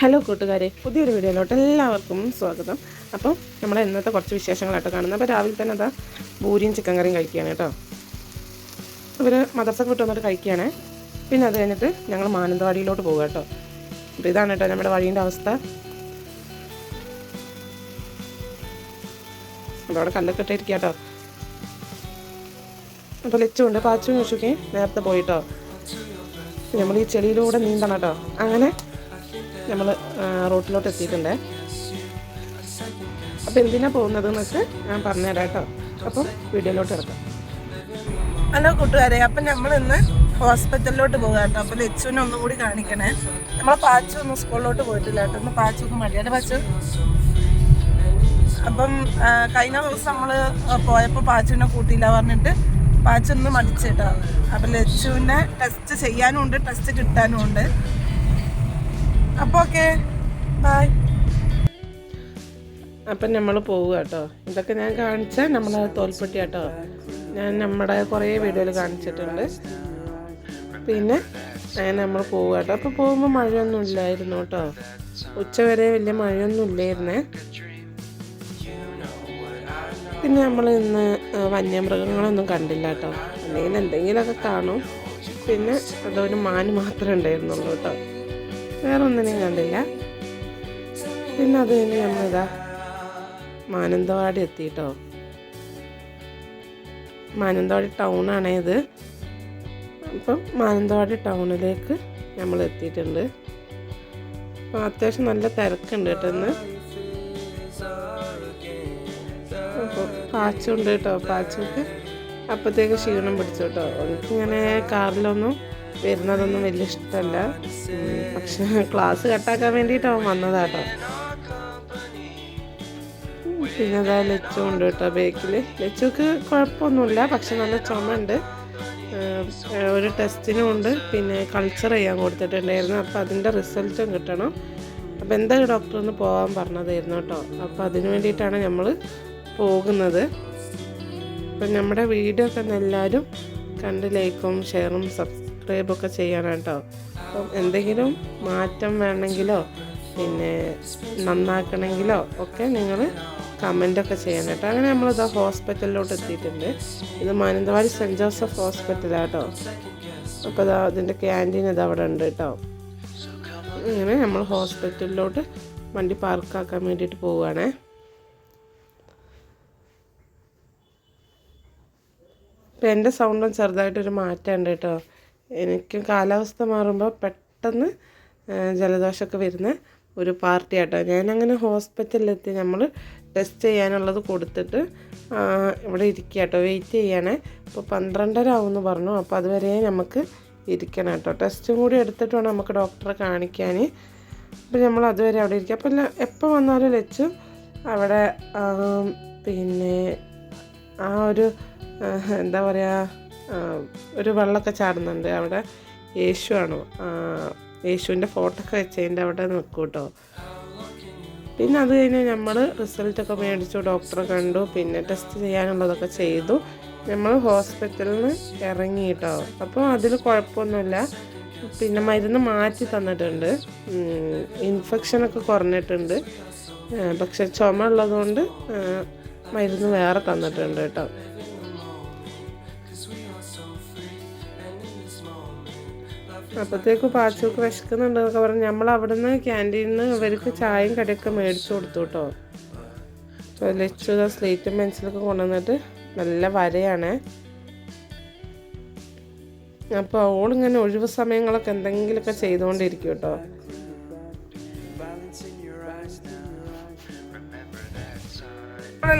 Hello കൂട്ടുകാരെ പുതിയൊരു വീഡിയോയിലോട്ട് എല്ലാവർക്കും സ്വാഗതം. അപ്പോൾ നമ്മൾ ഇന്നത്തെ കുറച്ച് വിശേഷങ്ങളായിട്ട് കാണുന്നത്. അപ്പോൾ രാവിലെ തന്നെ അതാ പൂരിയും ചിക്കൻ കറിയും കഴിക്കുകയാണ് കേട്ടോ. അവർ മദർസൊക്കെ വിട്ട് വന്നിട്ട് കഴിക്കുകയാണ്. പിന്നെ അത് കഴിഞ്ഞിട്ട് ഞങ്ങൾ മാനന്തവാടിയിലോട്ട് പോകുക കേട്ടോ. അപ്പോൾ ഇതാണ് കേട്ടോ നമ്മുടെ വഴീന്റെ അവസ്ഥ. അതവിടെ കല്ലൊക്കെ ഇട്ടിരിക്കുക കേട്ടോ. അപ്പോൾ ലച്ചുണ്ട് പാച്ചും യോശുക്കെ നേരത്തെ പോയിട്ടോ നമ്മൾ ഈ ചെളിയിലൂടെ നീന്തണം കേട്ടോ. അങ്ങനെ നമ്മൾ റോട്ടിലോട്ട് എത്തിയിട്ടുണ്ട്. അപ്പോൾ എന്തിനാണ് പോകുന്നത് എന്നൊക്കെ ഞാൻ പറഞ്ഞുതരാം കേട്ടോ. അപ്പം വീഡിയോയിലോട്ട് ഇറക്കാം ഹലോ കൂട്ടുകാരെ അപ്പം നമ്മൾ ഇന്ന് ഹോസ്പിറ്റലിലോട്ട് പോകാം കേട്ടോ. അപ്പോൾ ലച്ചുവിനെ ഒന്നും കൂടി കാണിക്കണേ. നമ്മളെ പാച്ചു ഒന്നും സ്കൂളിലോട്ട് പോയിട്ടില്ല കേട്ടോ. ഒന്ന് പാച്ചു ഒന്ന് മടിയുടെ പാച്ചു. അപ്പം കഴിഞ്ഞ ദിവസം നമ്മൾ പോയപ്പോൾ പാച്ചുവിനെ കൂട്ടിയില്ല പറഞ്ഞിട്ട് പാച്ചൊന്ന് മടിച്ചേട്ടോ അപ്പം ലച്ചുവിനെ ടെസ്റ്റ് ചെയ്യാനും ഉണ്ട് ടെസ്റ്റ് കിട്ടാനും ഉണ്ട് അപ്പോൾ ഓക്കെ. ബൈ. അപ്പം നമ്മൾ പോവുക കേട്ടോ. ഇതൊക്കെ ഞാൻ കാണിച്ച നമ്മളെ തോൽപ്പെട്ടി കേട്ടോ. ഞാൻ നമ്മുടെ കുറേ വീഡിയോയിൽ കാണിച്ചിട്ടുണ്ട്. പിന്നെ അങ്ങനെ നമ്മൾ പോവുക കേട്ടോ. അപ്പോൾ പോകുമ്പോൾ മഴയൊന്നും ഇല്ലായിരുന്നു കേട്ടോ. ഉച്ച വരെ വലിയ മഴയൊന്നും ഇല്ലായിരുന്നേ. പിന്നെ നമ്മൾ ഇന്ന് വന്യമൃഗങ്ങളൊന്നും കണ്ടില്ല കേട്ടോ. അല്ലെങ്കിൽ എന്തെങ്കിലുമൊക്കെ കാണും. പിന്നെ അതൊരു മാന് മാത്രമേ ഉണ്ടായിരുന്നുള്ളൂ കേട്ടോ. വേറെ ഒന്നിനെയും കണ്ടില്ല. പിന്നെ അത് കഴിഞ്ഞ് നമ്മളിതാ മാനന്തവാടി എത്തിയിട്ടോ മാനന്തവാടി ടൗണാണേ ഇത്. അപ്പം മാനന്തവാടി ടൗണിലേക്ക് നമ്മൾ എത്തിയിട്ടുണ്ട്. അപ്പം അത്യാവശ്യം നല്ല തിരക്കുണ്ട് കേട്ടോ ഇന്ന്. അപ്പോൾ പാച്ചുണ്ട് കേട്ടോ പാച്ചൊക്കെ. അപ്പോഴത്തേക്ക് ക്ഷീണം പിടിച്ചു കേട്ടോ. എനിക്കിങ്ങനെ കാറിലൊന്നും വരുന്നതൊന്നും വലിയ ഇഷ്ടമല്ല. പക്ഷെ ക്ലാസ് കട്ടാക്കാൻ വേണ്ടിയിട്ടാവും വന്നതാട്ടോ. പിന്നെ അതാ ലച്ചു ഉണ്ട് കേട്ടോ ബേക്കിൽ ലച്ചുക്ക് കുഴപ്പമൊന്നുമില്ല പക്ഷെ നല്ല ചുമയുണ്ട്. ഏഹ് ഒരു ടെസ്റ്റിനും ഉണ്ട്. പിന്നെ കൾച്ചർ ചെയ്യാൻ കൊടുത്തിട്ടുണ്ടായിരുന്നു. അപ്പോൾ അതിന്റെ റിസൾട്ടും കിട്ടണം. അപ്പോൾ എന്തായാലും ഡോക്ടർ ഒന്ന് പോകാൻ പറഞ്ഞതായിരുന്നു കേട്ടോ. അപ്പോൾ അതിന് വേണ്ടിയിട്ടാണ് നമ്മൾ പോകുന്നത്. അപ്പം നമ്മുടെ വീഡിയോ ഒക്കെ എല്ലാവരും കണ്ട് ലൈക്കും ഷെയറും സബ്സ്ക്രൈബും ഒക്കെ ചെയ്യണം കേട്ടോ അപ്പം എന്തെങ്കിലും മാറ്റം വേണമെങ്കിലോ പിന്നെ നന്നാക്കണമെങ്കിലോ ഒക്കെ നിങ്ങൾ കമന്റൊക്കെ ചെയ്യണം കേട്ടോ. അങ്ങനെ നമ്മളിതാ ഹോസ്പിറ്റലിലോട്ട് എത്തിയിട്ടുണ്ട്. ഇത് മാനന്തവാടി സെന്റ് ജോസഫ് ഹോസ്പിറ്റലാട്ടോ അപ്പോൾ ഇതാ അതിന്റെ ക്യാന്റീൻ ഇത് അവിടെ ഉണ്ട് കേട്ടോ. അങ്ങനെ നമ്മൾ ഹോസ്പിറ്റലിലോട്ട് വണ്ടി പാർക്കാക്കാൻ വേണ്ടിയിട്ട് പോവുകയാണേ. ഇപ്പം എന്റെ സൗണ്ടും ചെറുതായിട്ടൊരു മാറ്റമുണ്ട് കേട്ടോ. എനിക്ക് കാലാവസ്ഥ മാറുമ്പോൾ പെട്ടെന്ന് ജലദോഷമൊക്കെ വരുന്ന ഒരു പാർട്ടി ഞാനങ്ങനെ ഹോസ്പിറ്റലിലെത്തി നമ്മൾ ടെസ്റ്റ് ചെയ്യാനുള്ളത് കൊടുത്തിട്ട് ഇവിടെ ഇരിക്കുക കേട്ടോ വെയിറ്റ് ചെയ്യണേ. ഇപ്പോൾ പന്ത്രണ്ടര ആവുമെന്ന് പറഞ്ഞു. അപ്പോൾ അതുവരെ നമുക്ക് ഇരിക്കണം കേട്ടോ. ടെസ്റ്റും കൂടി എടുത്തിട്ട് വേണം നമുക്ക് ഡോക്ടറെ കാണിക്കാൻ അപ്പോൾ നമ്മൾ അതുവരെ അവിടെ ഇരിക്കുക. അപ്പോൾ എപ്പോൾ വന്നാലും വെച്ച് അവിടെ പിന്നെ ആ ഒരു എന്താ പറയുക ഒരു വെള്ളമൊക്കെ ചാടുന്നുണ്ട്. അവിടെ യേശു ആണ്. ആ, യേശുവിന്റെ ഫോട്ടോ ഒക്കെ വെച്ചതിന്റെ അവിടെ നിൽക്കും കേട്ടോ പിന്നെ അത് കഴിഞ്ഞ് നമ്മൾ റിസൾട്ടൊക്കെ മേടിച്ചു ഡോക്ടറെ കണ്ടു പിന്നെ ടെസ്റ്റ് ചെയ്യാനുള്ളതൊക്കെ ചെയ്തു. നമ്മൾ ഹോസ്പിറ്റലിൽ നിന്ന് ഇറങ്ങി കേട്ടോ അപ്പോൾ അതിൽ കുഴപ്പമൊന്നുമില്ല. പിന്നെ മരുന്ന് മാറ്റി തന്നിട്ടുണ്ട്. ഇൻഫെക്ഷനൊക്കെ കുറഞ്ഞിട്ടുണ്ട്. പക്ഷെ ചുമ ഉള്ളതുകൊണ്ട് മരുന്ന് വേറെ തന്നിട്ടുണ്ട് കേട്ടോ അപ്പോഴത്തേക്ക് പാച്ചൊക്കെ വിശക്കുന്നുണ്ടെന്നൊക്കെ പറഞ്ഞ് നമ്മൾ അവിടെ നിന്ന് ക്യാന്റീനിൽ നിന്ന് ഇവർക്ക് ചായയും കടയൊക്കെ മേടിച്ചു കൊടുത്തു കേട്ടോ ലച്ചു സ്ലേറ്റും പെൻസിലൊക്കെ കൊണ്ടുവന്നിട്ട് നല്ല വരയാണ്. അപ്പോൾ അവളിങ്ങനെ ഒഴിവ് സമയങ്ങളൊക്കെ എന്തെങ്കിലുമൊക്കെ ചെയ്തുകൊണ്ടിരിക്കും കേട്ടോ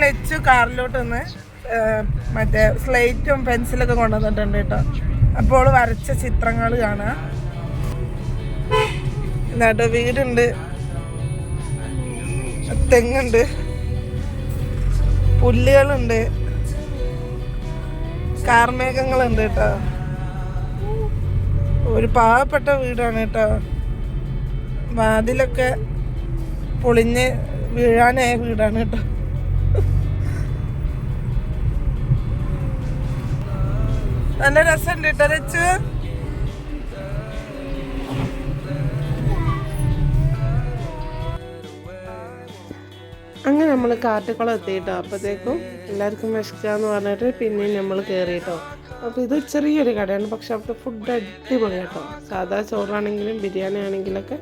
ലച്ചു കാറിലോട്ട് നിന്ന് മറ്റേ സ്ലേറ്റും പെൻസിലൊക്കെ കൊണ്ടുവന്നിട്ടുണ്ട് കേട്ടോ അപ്പോൾ വരച്ച ചിത്രങ്ങൾ കാണാം. എന്നിട്ട് വീടുണ്ട്. തെങ്ങുണ്ട്. പുല്ലുകളുണ്ട്. കാർമേഘങ്ങളുണ്ട് കേട്ടോ. ഒരു പാവപ്പെട്ട വീടാണ് കേട്ടോ. വാതിലൊക്കെ പൊളിഞ്ഞ് വീഴാനായ വീടാണ് കേട്ടോ. നല്ല രസമുണ്ട് കേട്ടോ രച്ചു. അങ്ങനെ നമ്മൾ കാട്ടുകുളം എത്തിയിട്ടോ അപ്പോഴത്തേക്കും എല്ലാവർക്കും വിശക്കാന്ന് പറഞ്ഞിട്ട് പിന്നെയും നമ്മൾ കയറിയിട്ടോ അപ്പോൾ ഇത് ചെറിയൊരു കടയാണ് പക്ഷെ അവിടുത്തെ ഫുഡ് അടിപൊളിയാട്ടോ സാധാ ചോറാണെങ്കിലും ബിരിയാണി ആണെങ്കിലൊക്കെ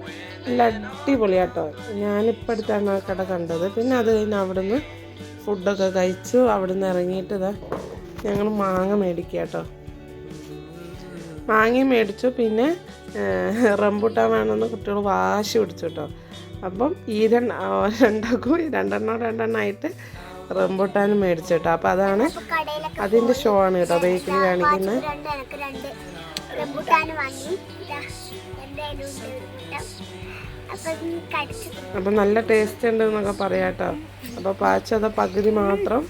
നല്ല അടിപൊളിയാട്ടോ. ഞാനിപ്പോൾ അടുത്താണ് ആ കട കണ്ടത്. പിന്നെ അത് കഴിഞ്ഞ് അവിടുന്ന് ഫുഡൊക്കെ കഴിച്ചു അവിടുന്ന് ഇറങ്ങിയിട്ട് ഇതാ ഞങ്ങൾ മാങ്ങ മേടിക്കുക കേട്ടോ. മാങ്ങയും മേടിച്ചു. പിന്നെ റംബൂട്ടാൻ വേണമെന്ന് കുട്ടികൾ വാശി പിടിച്ചു കേട്ടോ. അപ്പം ഈ രണ്ട് രണ്ടാക്കും രണ്ടെണ്ണം രണ്ടെണ്ണമായിട്ട് റംബൂട്ടാൻ മേടിച്ചു കേട്ടോ. അപ്പം അതാണ് അതിന്റെ ഷോ ആണ് കേട്ടോ. ബേക്കിൽ കാണിക്കുന്നത് വാങ്ങി. അപ്പൊ അപ്പം നല്ല ടേസ്റ്റ് ഉണ്ട് എന്നൊക്കെ പറയാം കേട്ടോ. അപ്പോൾ പാച്ച അത് പകുതി മാത്രം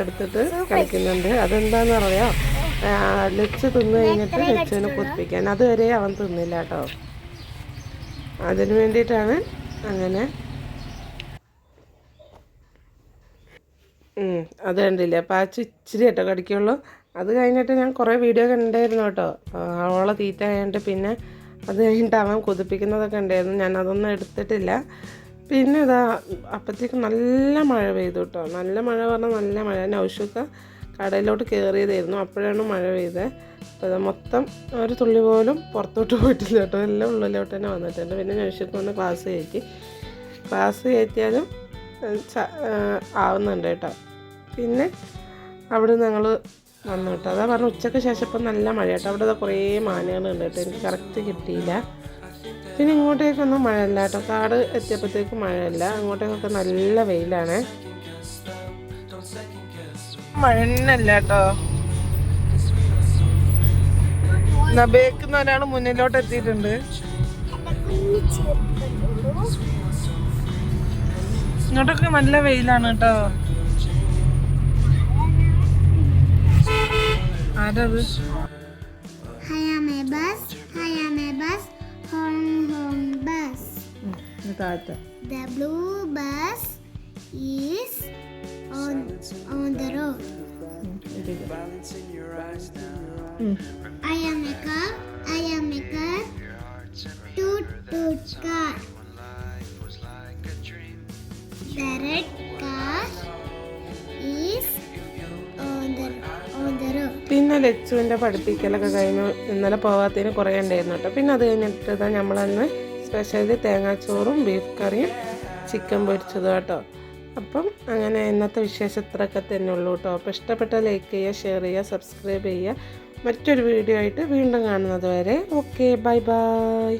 എടുത്തിട്ട് കഴിക്കുന്നുണ്ട്. അതെന്താണെന്ന് അറിയാം? ലച്ച് തിന്നു കഴിഞ്ഞിട്ട് ലച്ചുവിനെ കുത്തിപ്പിക്കാൻ അതുവരെ അവൻ തിന്നില്ല കേട്ടോ. അതിന് വേണ്ടിയിട്ടാണ് അങ്ങനെ അത് കണ്ടില്ലേ? ആ ഇച്ചിരി കേട്ടോ കടിക്കുള്ളൂ. അത് കഴിഞ്ഞിട്ട് ഞാൻ കുറേ വീഡിയോ കണ്ടായിരുന്നു കേട്ടോ. അവളെ തീറ്റ കഴിഞ്ഞിട്ട് പിന്നെ അത് കഴിഞ്ഞിട്ട് അവൻ കൊതിപ്പിക്കുന്നതൊക്കെ ഉണ്ടായിരുന്നു. ഞാൻ അതൊന്നും എടുത്തിട്ടില്ല. പിന്നെ ഇതാ അപ്പോഴത്തേക്കും നല്ല മഴ പെയ്തു കേട്ടോ. നല്ല മഴ പറഞ്ഞാൽ നല്ല മഴ. നൗഷൊക്കെ കടയിലോട്ട് കയറിയതായിരുന്നു അപ്പോഴാണ് മഴ പെയ്തത് അപ്പോൾ അത് മൊത്തം ഒരു തുള്ളി പോലും പുറത്തോട്ട് പോയിട്ടില്ല കേട്ടോ. എല്ലാം ഉള്ളിലോട്ട് തന്നെ വന്നിട്ടുണ്ട്. പിന്നെ നൗഷക്ക് വന്ന് ക്ലാസ് കയറ്റി. ക്ലാസ് കയറ്റിയാലും ആവുന്നുണ്ട് കേട്ടോ. പിന്നെ അവിടെ ഞങ്ങൾ വന്നു കേട്ടോ. അതാ പറഞ്ഞു ഉച്ചയ്ക്ക് ശേഷം ഇപ്പം നല്ല മഴ കേട്ടോ. അവിടെ കുറേ മാനകളുണ്ട് കേട്ടോ. എനിക്ക് കറക്റ്റ് കിട്ടിയില്ല. പിന്നെ ഇങ്ങോട്ടേക്കൊന്നും മഴയല്ല കേട്ടോ. കാട് എത്തിയപ്പോഴത്തേക്കും മഴയല്ല. അങ്ങോട്ടേക്കൊക്കെ നല്ല വെയിലാണ്. മഴ തന്നെയല്ല കേട്ടോ. ഒരാൾ മുന്നിലോട്ട് എത്തിയിട്ടുണ്ട്. ഇങ്ങോട്ടൊക്കെ നല്ല വെയിലാണ് കേട്ടോ. ആരത്? താഴത്തെ. The blue bus is on on the road. Mm. I am a car. I am a car. Toot toot car. The red car is on the on the road. പിന്നെ ലച്ചുവിന്റെ പഠിപ്പിക്കലൊക്കെ കഴിഞ്ഞു ഇന്നലെ പോകാത്തതിന് കുറേ ഉണ്ടായിരുന്നു കേട്ടോ പിന്നെ അത് കഴിഞ്ഞിട്ട് നമ്മളന്ന് സ്പെഷ്യലി തേങ്ങാച്ചോറും ബീഫ് കറിയും ചിക്കൻ പൊരിച്ചതും കേട്ടോ അപ്പം അങ്ങനെ ഇന്നത്തെ വിശേഷം ഇത്രയൊക്കെ തന്നെ ഉള്ളൂ കേട്ടോ. അപ്പോൾ ഇഷ്ടപ്പെട്ട ലൈക്ക് ചെയ്യുക ഷെയർ ചെയ്യുക സബ്സ്ക്രൈബ് ചെയ്യുക. മറ്റൊരു വീഡിയോ ആയിട്ട് വീണ്ടും കാണുന്നത് വരെ. Okay bye bye